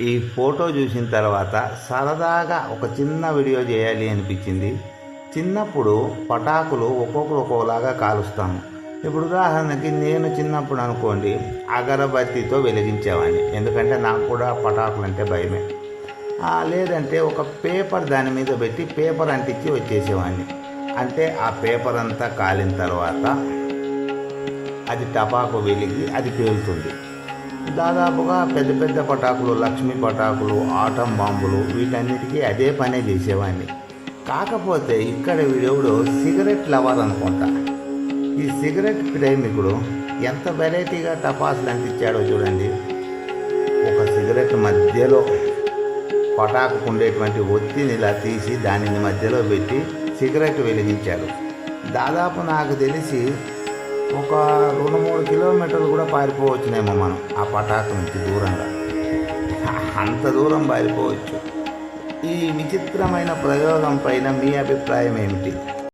ఈ ఫోటో చూసిన తర్వాత సరదాగా ఒక చిన్న వీడియో చేయాలి అనిపించింది. చిన్నప్పుడు పటాకులు ఒక్కొక్కరు ఒక్కోలాగా కాలుస్తాము. ఇప్పుడు ఉదాహరణకి నేను చిన్నప్పుడు అనుకోండి అగరబత్తితో వెలిగించేవాడిని. ఎందుకంటే నాకు కూడా పటాకులు అంటే భయమే. లేదంటే ఒక పేపర్ దాని మీద పెట్టి పేపర్ అంటించి వచ్చేసేవాడిని. అంటే ఆ పేపర్ అంతా కాలిన తర్వాత అది టపాకు వెలిగి అది పేలుతుంది. దాదాపుగా పెద్ద పెద్ద పటాకులు లక్ష్మీ పటాకులు ఆటం బాంబులు వీటన్నిటికీ అదే పనే చేసేవాడిని. కాకపోతే ఇక్కడ వీడెవడు సిగరెట్ లవర్ అనుకుంటా. ఈ సిగరెట్ ప్రేమికుడు ఎంత వెరైటీగా టపాసులు అంటించాడో చూడండి. ఒక సిగరెట్ మధ్యలో పటాకు ఉండేటువంటి ఒత్తిని ఇలా తీసి దానిని మధ్యలో పెట్టి సిగరెట్ వెలిగించాడు. దాదాపు నాకు తెలిసి ఒక రెండు మూడు కిలోమీటర్లు కూడా పారిపోవచ్చునేమో మనం ఆ పటాకు నుంచి దూరంగా. అంత దూరం పారిపోవచ్చు. ఈ విచిత్రమైన ప్రయోగం పైన మీ అభిప్రాయం ఏమిటి?